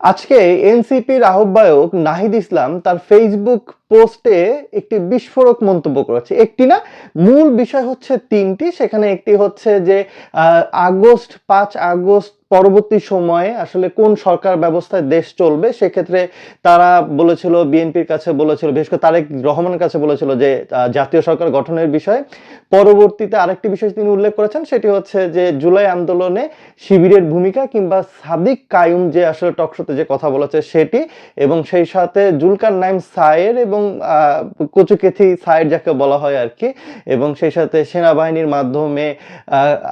আজকে এনসিপির আহ্বায়ক নাহিদ ইসলাম তার ফেসবুক পোস্টে একটি বিস্ফোরক মন্তব্য করেছে। একটি না, মূল বিষয় হচ্ছে তিনটি। সেখানে একটি হচ্ছে যে আগস্ট, পাঁচ আগস্ট পরবর্তী সময়ে আসলে কোন সরকার ব্যবস্থায় দেশ চলবে, সেক্ষেত্রে তারা বলেছিল, বিএনপির কাছে বলেছিল, বিশেষ করে তারেক রহমানের কাছে বলেছিল যে জাতীয় সরকার গঠনের বিষয়ে। পরবর্তীতে আরেকটি বিষয় তিনি উল্লেখ করেছেন, সেটি হচ্ছে যে, জুলাই আন্দোলনে শিবিরের ভূমিকা কিংবা সাদিক কায়ুম যে আসলে টকশোতে যে কথা বলেছে সেটি এবং সেই সাথে জুলকার নাইম সায়ের এবং আহ, কচুকেথি সায়ের যাকে বলা হয় আর কি এবং সেই সাথে সেনাবাহিনীর মাধ্যমে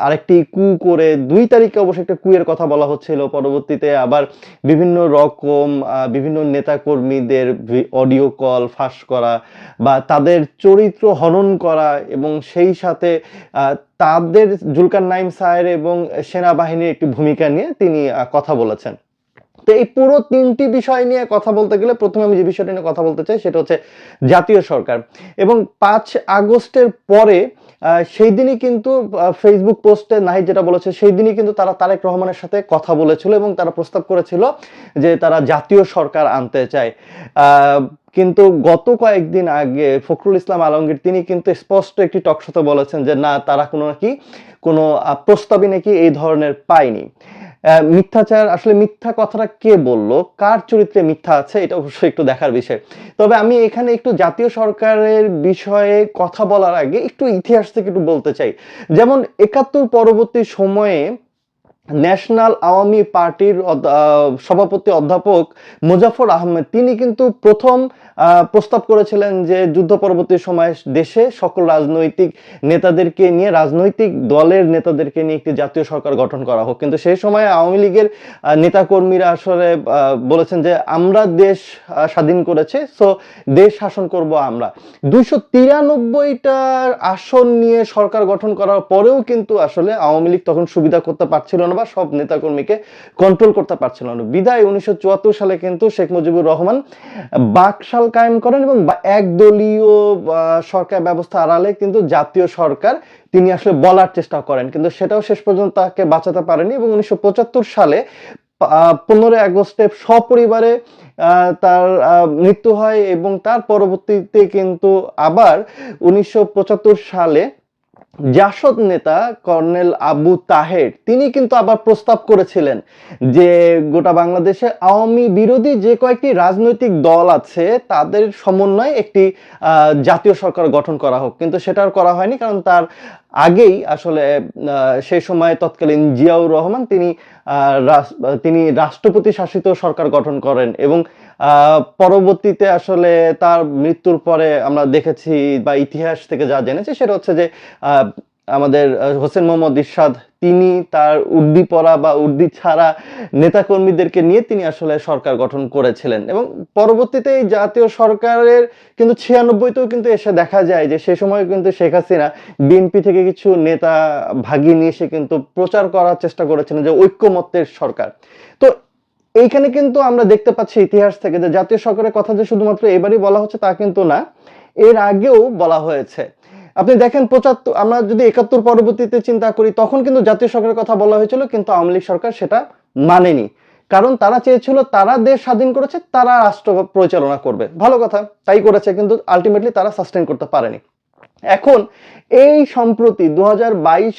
আরেকটি কু করে দুই তারিখে অবশ্য একটা কুয়ের কথা বলা হচ্ছিল। পরবর্তীতে আবার বিভিন্ন রকম বিভিন্ন নেতাকর্মীদের অডিও কল ফাঁস করা বা তাদের চরিত্র হনন করা এবং সেই সাথে তাদের জুলকার নাইম সায়ের এবং সেনাবাহিনীর একটি ভূমিকা নিয়ে তিনি কথা বলেছেন। তো এই পুরো তিনটি বিষয় নিয়ে কথা বলতে গেলে প্রথমে আমি যে বিষয়টা নিয়ে কথা বলতে চাই, সেটা হচ্ছে জাতীয় সরকার। এবং পাঁচ আগস্টের পরে সেই দিনই কিন্তু ফেসবুক পোস্টে নাহিদ যেটা বলেছে, সেই দিনই কিন্তু তারা তারেক রহমানের সাথে কথা বলেছিল এবং তারা প্রস্তাব করেছিল যে তারা জাতীয় সরকার আনতে চায়। কিন্তু গত কয়েকদিন আগে ফখরুল ইসলাম আলমগীর, তিনি কিন্তু স্পষ্ট একটি টকশোতে বলেছেন যে, না, তারা কোনো নাকি কোনো প্রস্তাবই নাকি এই ধরনের পায়নি। মিথ্যাচার, আসলে মিথ্যা কথাটা কে বলল? কার চরিত্রে মিথ্যা আছে? এটা অবশ্যই একটু দেখার বিষয়। তবে আমি এখানে একটু জাতীয় সরকারের বিষয়ে কথা বলার আগে একটু ইতিহাস থেকে একটু বলতে চাই। যেমন একাত্তর পরবর্তী সময়ে ন্যাশনাল আওয়ামী পার্টির সভাপতি অধ্যাপক মুজাফর আহমেদ, তিনি কিন্তু প্রথম প্রস্তাব করেছিলেন যে যুদ্ধ পরবর্তী সময়ে দেশে সকল রাজনৈতিক নেতাদেরকে নিয়ে, রাজনৈতিক দলের নেতাদেরকে নিয়ে একটি জাতীয় সরকার গঠন করা হোক। কিন্তু সেই সময় আওয়ামী লীগের নেতাকর্মীরা আসলে বলেছেন যে আমরা দেশ স্বাধীন করেছে, সো দেশ শাসন করব আমরা। দুইশো তিরানব্বইটার আসন নিয়ে সরকার গঠন করার পরেও কিন্তু আসলে আওয়ামী লীগ তখন সুবিধা করতে পারছিল না বা সব নেতাকর্মীকে কন্ট্রোল করতে পারছিল না। বিদায় উনিশশো চুয়াত্তর সালে কিন্তু শেখ মুজিবুর রহমান বাকশাল কায়েম করেন এবং একদলীয় সরকার ব্যবস্থা আড়ালে কিন্তু জাতীয় সরকার তিনি আসলে বলার চেষ্টা করেন। কিন্তু সেটাও শেষ পর্যন্ত তাকে বাঁচাতে পারেনি এবং উনিশশো পঁচাত্তর সালে পনেরোই আগস্টে সপরিবারে তার মৃত্যু হয় এবং তার পরবর্তীতে কিন্তু আবার উনিশশো পঁচাত্তর সালে জাসদ নেতা কর্নেল আবু তাহের, তিনি কিন্তু আবার প্রস্তাব করেছিলেন যে গোটা বাংলাদেশে আওয়ামী বিরোধী যে কয়েকটি রাজনৈতিক দল আছে, তাদের সমন্বয়ে একটি জাতীয় সরকার গঠন করা হোক। কিন্তু সেটা আর করা হয়নি, কারণ তার আগেই আসলে সেই সময় তৎকালীন জিয়াউর রহমান তিনি তিনি রাষ্ট্রপতি শাসিত সরকার গঠন করেন এবং পরবর্তীতে আসলে তার মৃত্যুর পরে আমরা দেখেছি বা ইতিহাস থেকে যা জেনেছি সেটা হচ্ছে যে আমাদের হোসেন মোহাম্মদ ইরশাদ, তিনি তার উর্দি পড়া বা উর্দি ছাড়া নেতাকর্মীদেরকে নিয়ে তিনি আসলে সরকার গঠন করেছিলেন। এবং পরবর্তীতে এই জাতীয় সরকারের কিন্তু ছিয়ানব্বইতেও কিন্তু এসে দেখা যায় যে, সে সময় কিন্তু শেখ হাসিনা বিএনপি থেকে কিছু নেতা ভাগিয়ে নিয়ে এসে কিন্তু প্রচার করার চেষ্টা করেছিলেন যে ঐক্যমত্যের সরকার। তো এইখানে কিন্তু আমরা দেখতে পাচ্ছি ইতিহাস থেকে যে জাতীয় সরকারের কথা যে শুধুমাত্র এবারই বলা হচ্ছে তা কিন্তু না, এর আগেও বলা হয়েছে। আপনি দেখেন পঁচাত্তর, আমরা যদি একাত্তর পরবর্তীতে চিন্তা করি, তখন কিন্তু জাতীয় সরকারের কথা বলা হয়েছিল, কিন্তু আওয়ামী লীগ সরকার সেটা মানেনি। কারণ তারা চেয়েছিল, তারা দেশ স্বাধীন করেছে, তারা রাষ্ট্র পরিচালনা করবে। ভালো কথা, তাই করেছে, কিন্তু আলটিমেটলি তারা সাস্টেন করতে পারেনি। এখন এই সম্প্রতি দু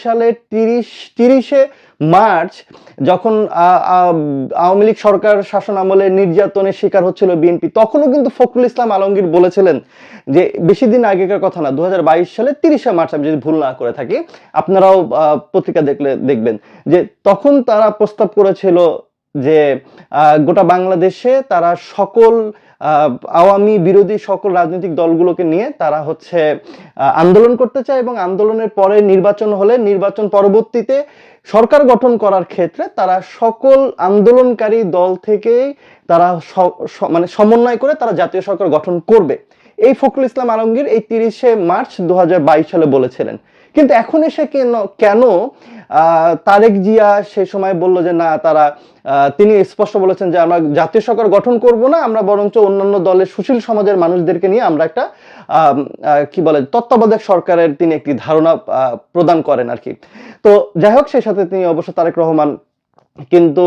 সালের তিরিশ, তিরিশে মার্চ যখন আওয়ামী লীগ সরকার শাসন আমলে নির্যাতনের শিকার হচ্ছিল বিএনপি, তখনও কিন্তু ফখরুল ইসলাম আলমগীর বলেছিলেন যে বেশি দিন আগেকার কথা না দু হাজার বাইশ সালে তিরিশে মার্চ আমি যদি ভুল না করে থাকি, আপনারাও পত্রিকা দেখলে দেখবেন যে তখন তারা প্রস্তাব করেছিল যে গোটা বাংলাদেশে তারা সকল আওয়ামী বিরোধী সকল রাজনৈতিক দলগুলোকে নিয়ে তারা হচ্ছে আন্দোলন করতে চায় এবং আন্দোলনের পরে নির্বাচন হলে নির্বাচন পরবর্তীতে সরকার গঠন করার ক্ষেত্রে তারা সকল আন্দোলনকারী দল থেকেই তারা মানে সমন্বয় করে তারা জাতীয় সরকার গঠন করবে। এই ফখরুল ইসলাম আলমগীর এই তিরিশে মার্চ দু সালে বলেছিলেন। কিন্তু এখন এসে কেন কেন তারেক জিয়া সেই সময় বলল যে, না, তারা তিনি স্পষ্ট বলেছেন যে, আমরা জাতীয় সরকার গঠন করব না, আমরা বরঞ্চ অন্যান্য দলের সুশীল সমাজের মানুষদেরকে নিয়ে আমরা একটা কি বলে, তত্ত্বাবধায়ক সরকারের তিনি একটি ধারণা প্রদান করেন আর কি তো যাই হোক, সেই সাথে তিনি অবশ্য তারেক রহমান কিন্তু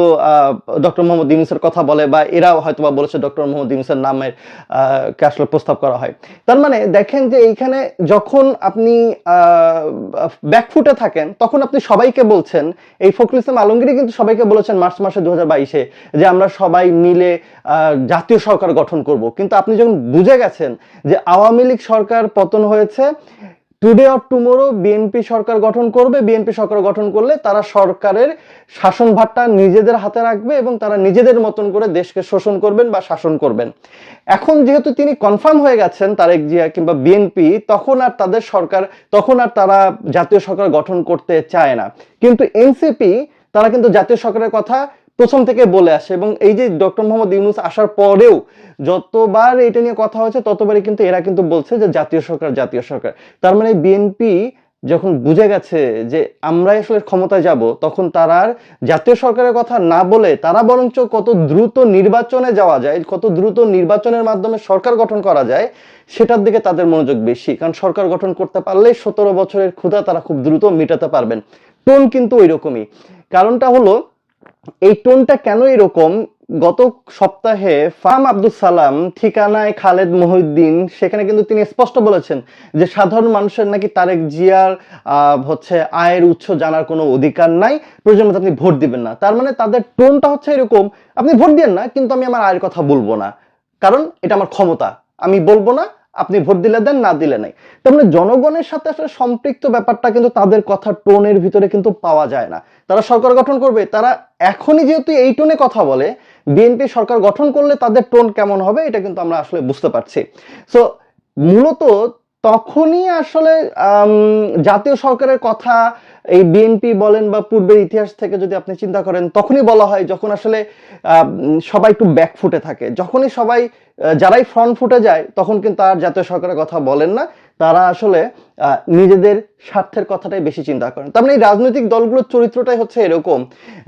ডক্টর মোহাম্মদ ইউনুসের কথা বলে বা এরাও হয়তো বা বলেছে ডক্টর মোহাম্মদ ইউনুসের নামের আসলে প্রস্তাব করা হয়। তার মানে দেখেন যে এইখানে যখন আপনি ব্যাকফুটে থাকেন, তখন আপনি সবাইকে বলছেন, এই ফখরুল ইসলাম আলমগীরই কিন্তু সবাইকে বলেছেন মার্চ মাসে দু বাইশে যে আমরা সবাই মিলে জাতীয় সরকার গঠন করব। কিন্তু আপনি যখন বুঝে গেছেন যে আওয়ামী লীগ সরকার পতন হয়েছে টুডে অর টুমোরো বিএনপি সরকার গঠন করবে। বিএনপি সরকার গঠন করলে তারা সরকারের শাসনভারটা নিজেদের হাতে রাখবে এবং তারা নিজেদের মতন করে দেশকে শোষণ করবেন বা শাসন করবেন। এখন যেহেতু তিনি কনফার্ম হয়ে গেছেন, তারেক জিয়া কিংবা বিএনপি তখন আর তাদের সরকার, তখন আর তারা জাতীয় সরকার গঠন করতে চায় না। কিন্তু এনসিপি তারা কিন্তু জাতীয় সরকারের কথা প্রথম থেকে বলে আসে এবং এই যে ডক্টর মোহাম্মদ ইউনুস আসার পরেও যতবার এটা নিয়ে কথা হয়েছে, ততবারই কিন্তু এরা কিন্তু বলছে যে জাতীয় সরকার জাতীয় সরকার। তার মানে বিএনপি যখন বুঝে গেছে যে আমরাই আসলে ক্ষমতায় যাব, তখন তারা আর জাতীয় সরকারের কথা না বলে তারা বরঞ্চ কত দ্রুত নির্বাচনে যাওয়া যায়, কত দ্রুত নির্বাচনের মাধ্যমে সরকার গঠন করা যায়, সেটার দিকে তাদের মনোযোগ বেশি। কারণ সরকার গঠন করতে পারলে সতেরো বছরের ক্ষুধা তারা খুব দ্রুত মেটাতে পারবেন। টোন কিন্তু ওই রকমই কারণটা হলো এই টোনটা কেন এরকম? গত সপ্তাহে ফাম আব্দুল সালাম, ঠিকানায় খালেদ মহিউদ্দিন, সেখানে কিন্তু তিনি স্পষ্ট বলেছেন যে সাধারণ মানুষের নাকি তারেক জিয়ার হচ্ছে আয়ের উৎস জানার কোনো অধিকার নাই, প্রয়োজন মতো আপনি ভোট দিবেন না। তার মানে তাদের টোনটা হচ্ছে এরকম, আপনি ভোট দিন না, কিন্তু আমি আমার আয়ের কথা বলব না। কারণ এটা আমার ক্ষমতা, আমি বলব না, আপনি ভোট দিলে দেন, না দিলে নাই। তার মানে জনগণের সাথে আসলে সম্পৃক্ত ব্যাপারটা কিন্তু তাদের কথা টোনের ভিতরে কিন্তু পাওয়া যায় না। তারা সরকার গঠন করবে, তারা এখনই যেহেতু এই টোনে কথা বলে বিএনপি সরকার গঠন করলে তাদের টোন কেমন হবে এটা কিন্তু আমরা আসলে বুঝতে পারছি। সো মূলত তখনই আসলে জাতীয় সরকারের কথা এই বিএনপি বলেন বা পূর্বের ইতিহাস থেকে যদি আপনি চিন্তা করেন, তখনই বলা হয় যখন আসলে সবাই একটু ব্যাক ফুটে থাকে। যখনই সবাই যারাই ফ্রন্ট ফুটে যায়, তখন কিন্তু আর জাতীয় সরকারের কথা বলেন না। তারা আসলে নিজেদের স্বার্থের কথাটাই বেশি চিন্তা করেন। তার মানে এই রাজনৈতিক দলগুলোর চরিত্রটাই হচ্ছে এরকম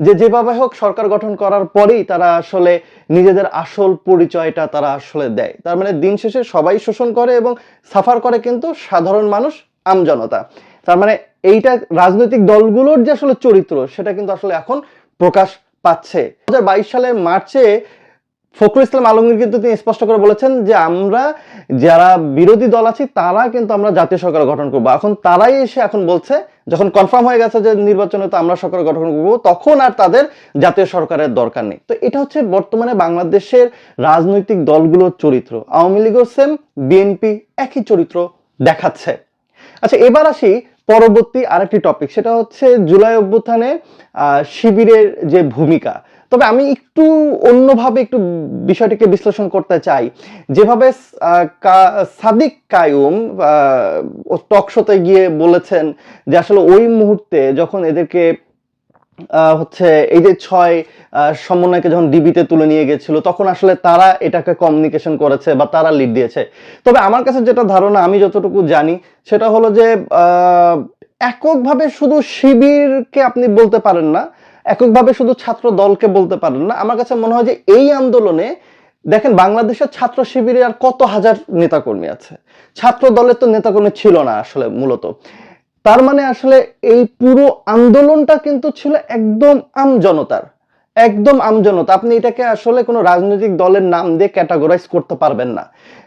যে যেভাবে হোক সরকার গঠন করার পরেই তারা আসলে নিজেদের আসল পরিচয়টা তারা আসলে দেয়। তার মানে দিন শেষে সবাই শোষণ করে এবং সাফার করে কিন্তু সাধারণ মানুষ আমজনতা তার মানে এইটা রাজনৈতিক দলগুলোর যে আসলে চরিত্র, সেটা কিন্তু আসলে এখন প্রকাশ পাচ্ছে। দু হাজার বাইশ সালের মার্চে ফখরুল ইসলাম আলমগীর কিন্তু তিনি স্পষ্ট করে বলেছেন যে আমরা যারা বিরোধী দল আছি, তারা কিন্তু আমরা জাতীয় সরকার গঠন করব। এখন তারাই এসে এখন বলছে, যখন কনফার্ম হয়ে গেছে যে নির্বাচনে তো আমরা সরকার গঠন করব, তখন আর তাদের জাতীয় সরকারের দরকার নেই। তো এটা হচ্ছে বর্তমানে বাংলাদেশের রাজনৈতিক দলগুলোর চরিত্র। আওয়ামী লীগও সেম বিএনপি একই চরিত্র দেখাচ্ছে। আচ্ছা এবার আসি পরবর্তী আরেকটি টপিক সেটা হচ্ছে জুলাই অভ্যুত্থানে শিবিরের যে ভূমিকা তবে আমি একটু অন্যভাবে একটু বিষয়টিকে বিশ্লেষণ করতে চাই। যেভাবে সাদিক কায়ুম টক শোতে গিয়ে বলেছেন যে আসলে ওই মুহূর্তে যখন এদেরকে হচ্ছে এই যে ছয় সমন্বয়কে যখন ডিবিতে তুলে নিয়ে গেছিল, তখন আসলে তারা এটাকে কমিউনিকেশন করেছে বা তারা লিড দিয়েছে। তবে আমার কাছে যেটা ধারণা, আমি যতটুকু জানি, সেটা হলো যে এককভাবে শুধু শিবিরকে আপনি বলতে পারেন না এককভাবে শুধু ছাত্র দলকে বলতে পারেন না, আমার কাছে মনে হয় যে এই আন্দোলনে দেখেন বাংলাদেশের ছাত্র শিবিরে আর কত হাজার নেতাকর্মী আছে। ছাত্র দলের তো নেতাকর্মী ছিল না আসলে মূলত। তার মানে আসলে এই পুরো আন্দোলনটা কিন্তু ছিল একদম আমজনতার একদম আমজনতা আপনি এটাকে আসলে কোনো রাজনৈতিক দলের নাম দিয়ে ক্যাটাগরাইজ করতে পারবেন না।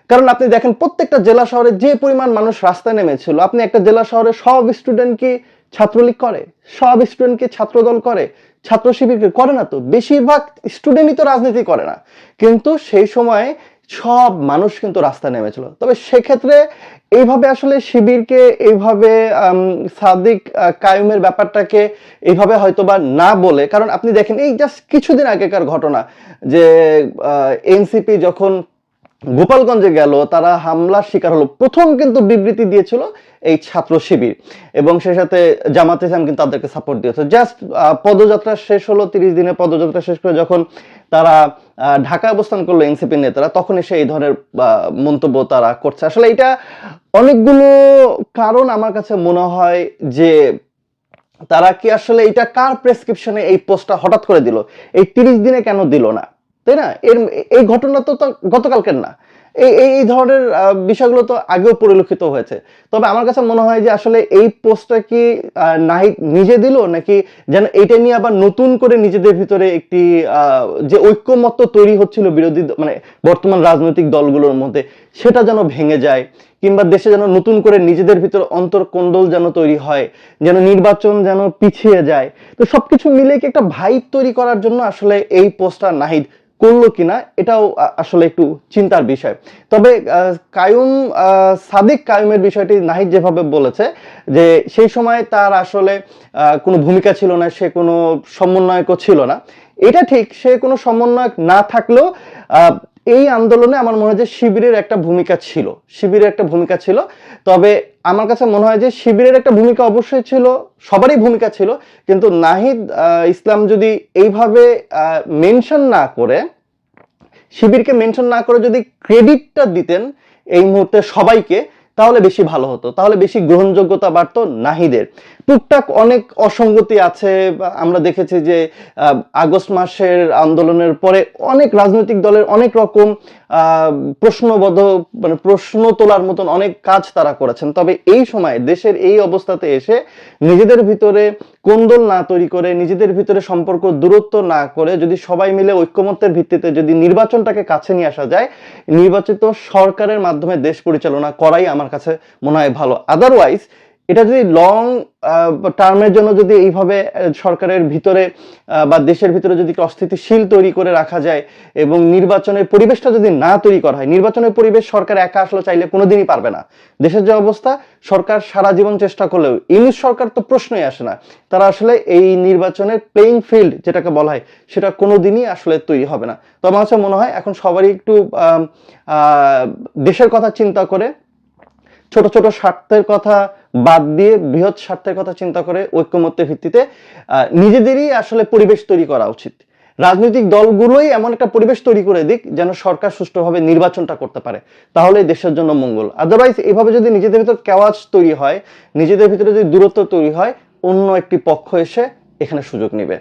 কারণ আপনি দেখেন প্রত্যেকটা জেলা শহরে যে পরিমাণ মানুষ রাস্তায় নেমেছিল, আপনি একটা জেলা শহরে সব স্টুডেন্ট কি ছাত্রলীগ করে, সব স্টুডেন্ট কি ছাত্রদল করে, ছাত্র শিবিরকে করে না তো, বেশিরভাগ স্টুডেন্টই তো রাজনীতি করে না। কিন্তু সেই সময় সব মানুষ কিন্তু রাস্তায় নেমেছিল। তবে সেক্ষেত্রে এইভাবে আসলে শিবিরকে এইভাবে সাদিক কায়ুমের ব্যাপারটাকে এইভাবে হয়তো বা না বলে, কারণ আপনি দেখেন এই জাস্ট কিছুদিন আগেকার ঘটনা যে এনসিপি যখন গোপালগঞ্জে গেল, তারা হামলার শিকার হলো। প্রথম কিন্তু বিবৃতি দিয়েছিল এই ছাত্র শিবির এবং সেই সাথে জামাত ইসলাম কিন্তু তাদেরকে সাপোর্ট দিয়েছে। জাস্ট পদযাত্রা শেষ হলো, তিরিশ দিনের পদযাত্রা শেষ করে যখন তারা ঢাকায় অবস্থান করল এনসিপি নেতারা তখন এসে এই ধরনের মন্তব্য তারা করছে। আসলে এটা অনেকগুলো কারণ আমার কাছে মনে হয় যে তারা কি আসলে এটা কার প্রেসক্রিপশনে এই পোস্টটা হঠাৎ করে দিল? এই তিরিশ দিনে কেন দিল না? তাই না? এর, এই ঘটনা তো গতকালকের না। এই এই ধরনের বিষয়গুলো তো আগেও পরিলক্ষিত হয়েছে। তবে আমার কাছে মনে হয় যে আসলে এই পোস্টটা কি নাহিদ নিজে দিল নাকি যেন এটা নিয়ে আবার নতুন করে নিজেদের ভিতরে একটি যে ঐক্যমত্য তৈরি হচ্ছিল বিরোধী মানে বর্তমান রাজনৈতিক দলগুলোর মধ্যে, সেটা যেন ভেঙে যায় কিংবা দেশে যেন নতুন করে নিজেদের ভিতর অন্তর্কোণ্ডল যেন তৈরি হয়, যেন নির্বাচন যেন পিছিয়ে যায়। তো সবকিছু মিলে কি একটা ভাইব তৈরি করার জন্য আসলে এই পোস্টটা নাহিদ করল কিনা, এটাও আসলে একটু চিন্তার বিষয়। তবে কায়ুম সাদিক কায়ুমের বিষয়টি নাহিদ যেভাবে বলেছে, যে সেই সময় তার আসলে কোনো ভূমিকা ছিল না, সে কোনো সমন্বয়কও ছিল না। এটা ঠিক, সে কোনো সমন্বয়ক না থাকলেও এই আন্দোলনে আমার মনে হয় যে শিবিরের একটা ভূমিকা ছিল। শিবিরের একটা ভূমিকা ছিল। তবে আমার কাছে মনে হয় যে শিবিরের একটা ভূমিকা অবশ্যই ছিল, সবারই ভূমিকা ছিল। কিন্তু নাহিদ ইসলাম যদি এইভাবে মেনশন না করে, শিবিরকে মেনশন না করে যদি ক্রেডিটটা দিতেন এই মুহূর্তে সবাইকে, তাহলে বেশি ভালো হতো। তাহলে বেশি গ্রহণযোগ্যতা বাড়তো নাহিদের। টুকটাক অনেক অসঙ্গতি আছে। আমরা দেখেছি যে আগস্ট মাসের আন্দোলনের পরে অনেক রাজনৈতিক দলের অনেক রকম আহ, প্রশ্নবোধ মানে প্রশ্ন তোলার মতন অনেক কাজ তারা করেছেন। তবে এই সময় দেশের এই অবস্থাতে এসে নিজেদের ভিতরে কোন্দল না তৈরি করে নিজেদের ভিতরে সম্পর্ক দূরত্ব না করে যদি সবাই মিলে ঐক্যমত্যের ভিত্তিতে যদি নির্বাচনটাকে কাছে নিয়ে আসা যায় নির্বাচিত সরকারের মাধ্যমে দেশ পরিচালনা করাই আমার কাছে মনে হয় ভালো। আদারওয়াইজ এটা যদি লং টার্মের জন্য যদি এইভাবে সরকারের ভিতরে বা দেশের ভিতরে যদি অস্থিতিশীল তৈরি করে রাখা যায় এবং নির্বাচনের পরিবেশটা যদি না তৈরি করা হয়, নির্বাচনের পরিবেশ সরকার একা আসলে চাইলে কোনোদিনই পারবে না। দেশের যে অবস্থা, সরকার সারা জীবন চেষ্টা করলেও, ইংলিশ সরকার তো প্রশ্নই আসে না। তারা আসলে এই নির্বাচনের প্লেইং ফিল্ড যেটাকে বলা হয়, সেটা কোনোদিনই আসলে তৈরি হবে না। তো আমার কাছে মনে হয় এখন সবারই একটু দেশের কথা চিন্তা করে, ছোট ছোট স্বার্থের কথা বাদ দিয়ে বৃহৎ স্বার্থের কথা চিন্তা করে ঐক্যমত্যের ভিত্তিতে নিজেদেরই আসলে পরিবেশ তৈরি করা উচিত। রাজনৈতিক দলগুলোই এমন একটা পরিবেশ তৈরি করে দিক যেন সরকার সুষ্ঠুভাবে নির্বাচনটা করতে পারে। তাহলে দেশের জন্য মঙ্গল। আদারওয়াইজ এভাবে যদি নিজেদের ভিতর কেওয়াজ তৈরি হয়, নিজেদের ভিতরে যদি দূরত্ব তৈরি হয়, অন্য একটি পক্ষ এসে এখানে সুযোগ নেবে।